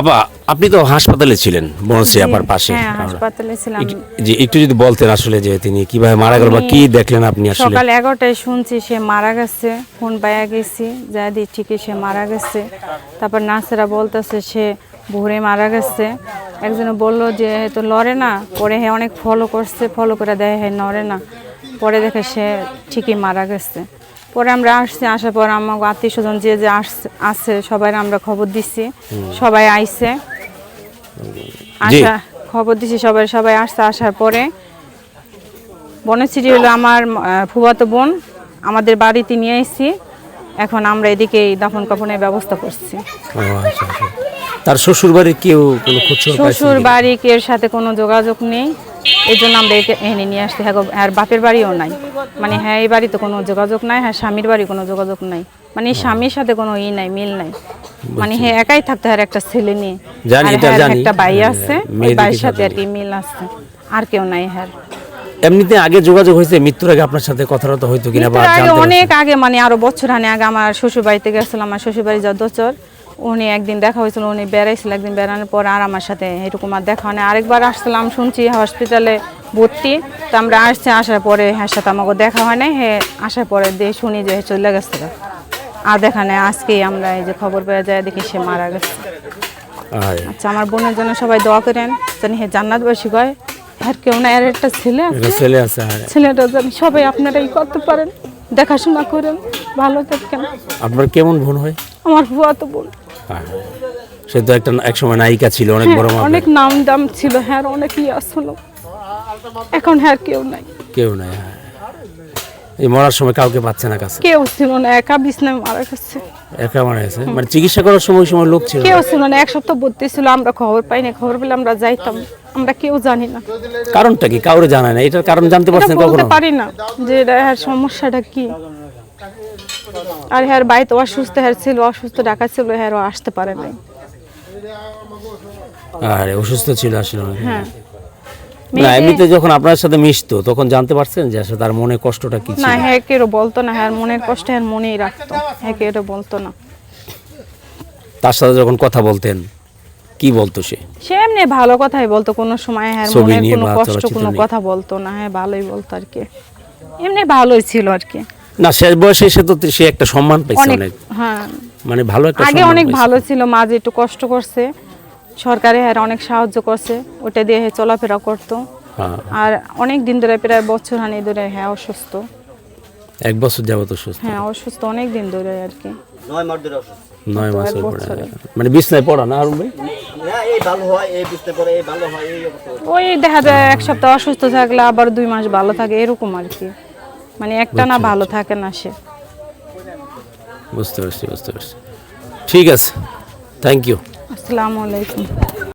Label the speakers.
Speaker 1: আপা আপনি তো হাসপাতালে ছিলেন বনশ্রী আপার পাশে।
Speaker 2: হ্যাঁ হাসপাতালে ছিলাম।
Speaker 1: যে একটু যদি বলতেন আসলে যে তিনি কীভাবে মারা গেল বা কি দেখলেন আপনি আসলে?
Speaker 2: সকাল এগারোটায় শুনছি সে মারা গেছে ফোন পাইয়া গেছি যা দিয়ে ঠিকই সে মারা গেছে। তারপর নার্সেরা বলতেছে সে ভোরে মারা গেছে। একজনে বলল যে তো লড়ে না। পরে হ্যাঁ অনেক ফলো করছে ফলো করে দেয় হ্যাঁ নড়ে না। পরে দেখে সে ঠিকই মারা গেছে। পরে আমরা আসছি আসার পর আমার আত্মীয় স্বজন যে যে আসছে আছে সবাই আমরা খবর দিছি। সবাই আইছে। আসা খবর দিছি সবাই সবাই আসছে আসার পরে। বনশ্রী হলো আমার ফুফাতো বোন। আমাদের বাড়িতে নিয়ে এসেছি এখন আমরা এদিকে দাফন কাফনের ব্যবস্থা করছি।
Speaker 1: আচ্ছা, আচ্ছা। তার শ্বশুর বাড়ি কেউ কোনো
Speaker 2: শ্বশুর বাড়ি কের সাথে কোনো যোগাযোগ নেই। এই জন্য আমরা একে এনে নিয়ে আসছি। হ্যাঁ আর বাপের বাড়িও নাই। মানে হ্যাঁ এই বাড়িতে কোনো যোগাযোগ নাই হ্যাঁ স্বামীর বাড়ি কোনো যোগাযোগ নাই। মানে স্বামীর সাথে কোনো ই নাই মিল নাই। মানে হ্যাঁ একাই থাকতে হয় একটা ছেলে নিয়ে।
Speaker 1: জানি, এটা
Speaker 2: হ্যাঁ,
Speaker 1: জানি।
Speaker 2: একটা ভাই আছে ওই ভাইয়ের সাথে আর কি মিল আছে। আর কেউ নাই হ্যাঁ।
Speaker 1: এমনিতে আগে যোগাযোগ হয়েছে মৃত্যুর আগে আপনার সাথে কথাবার্তা হয়তো কিনা বা
Speaker 2: অনেক আগে মানে আরও বছর আগে আমার শ্বশুর বাড়িতে গেছিলাম আমার শ্বশুর বাড়ি যদচর উনি একদিন দেখা হয়েছিল উনি বেড়াইছিল একদিন বেড়ানোর পর আর আমার সাথে এরকম আর দেখা হয় আরেকবার আসছিলাম শুনছি হসপিটালে ভর্তি তো আমরা আসছি আসার পরে হ্যাঁ সাথে আমাকে দেখা হয় নাই হ্যাঁ আসার পরে দিয়ে শুনি যে চলে গেছে আর দেখা নেই আজকেই আমরা এই যে খবর পেয়ে যায় দেখি সে মারা গেছে। আচ্ছা আমার বোনের জন্য সবাই দোয়া করেন জানি হ্যাঁ জান্নাতবাসী কয় আর কেউ না এর একটা ছেলে
Speaker 1: ছেলে আছে
Speaker 2: ছেলেটা জানি সবাই আপনারাই করতে পারেন দেখাশোনা করেন ভালো থাকেন।
Speaker 1: আপনার কেমন বোন হয়?
Speaker 2: আমার বুয়া তো বোন।
Speaker 1: সে তো একটা এক সময় নায়িকা ছিল অনেক বড়
Speaker 2: হ্যাঁ,
Speaker 1: মাপের।
Speaker 2: অনেক নাম দাম ছিল হ্যাঁ অনেক ইয়ে আসলো। এখন হ্যাঁ কেউ নাই।
Speaker 1: কেউ নাই হ্যাঁ। এই মরার সময় কাউকে পাচ্ছে না কাছে।
Speaker 2: কেউ ছিল না একা বিছনায় মারা গেছে।
Speaker 1: একা মারা গেছে। মানে চিকিৎসা করার সময় সময় লোক ছিল।
Speaker 2: কেউ ছিল না এক সপ্তাহ ভর্তি ছিল আমরা খবর পাই না খবর পেলে আমরা যাইতাম। আমরা কেউ জানি না।
Speaker 1: কারণটা কি? কাউরে জানায় না? এটার কারণ জানতে পারছেন কখনো?
Speaker 2: পারি না যে এটা হ্যাঁ সমস্যাটা কি। আর হ্যাঁ বাড়িতে অসুস্থ হ্যাঁ ছিল অসুস্থ ডাকা ছিল হ্যাঁ ও আসতে পারে নাই।
Speaker 1: আরে অসুস্থ ছিল আসলে
Speaker 2: হ্যাঁ।
Speaker 1: না এমনিতে যখন আপনার সাথে মিশতো তখন জানতে পারছেন যে আসলে তার মনে কষ্টটা কি
Speaker 2: না
Speaker 1: ছিল?
Speaker 2: হ্যাঁ কেউ বলতো না হ্যাঁ মনের কষ্ট হ্যাঁ মনেই রাখতো হ্যাঁ কেউ বলতো না।
Speaker 1: তার সাথে যখন কথা বলতেন কি বলতো সে?
Speaker 2: সে এমনি ভালো কথাই বলতো কোনো সময় হ্যাঁ মনের কোনো কষ্ট কোনো কথা বলতো না হ্যাঁ ভালোই বলতো আর কি। এমনি ভালোই ছিল আর কি।
Speaker 1: না শেষ বয়সে এসে তো সে একটা সম্মান পাইছে
Speaker 2: অনেক হ্যাঁ।
Speaker 1: মানে ভালো একটা
Speaker 2: আগে অনেক ভালো ছিল মাঝে একটু কষ্ট করছে সরকারে হ্যাঁ অনেক সাহায্য করছে ওটা দিয়ে হ্যাঁ চলাফেরা করতো।
Speaker 1: হ্যাঁ।
Speaker 2: আর অনেক দিন ধরে প্রায় বছর হানি ধরে হ্যাঁ অসুস্থ।
Speaker 1: এক বছর যাবত অসুস্থ।
Speaker 2: হ্যাঁ অসুস্থ অনেক দিন ধরে আর কি।
Speaker 3: নয় মাস ধরে অসুস্থ।
Speaker 1: নয় মাস। মানে বিছনায় পড়া না আরুন ভাই?
Speaker 3: হ্যাঁ এই ভালো হয় এই বুঝতে পারে এই ভালো হয় এই অবস্থা।
Speaker 2: ওই দেখা যায় এক সপ্তাহ অসুস্থ থাকলে আবার দুই মাস ভালো থাকে এরকম আর কি। মানে একটা না ভালো থাকে না সে।
Speaker 1: বুঝতে পারছি বুঝতে পারছি। ঠিক আছে। থ্যাংক ইউ
Speaker 2: আসসালামু আলাইকুম।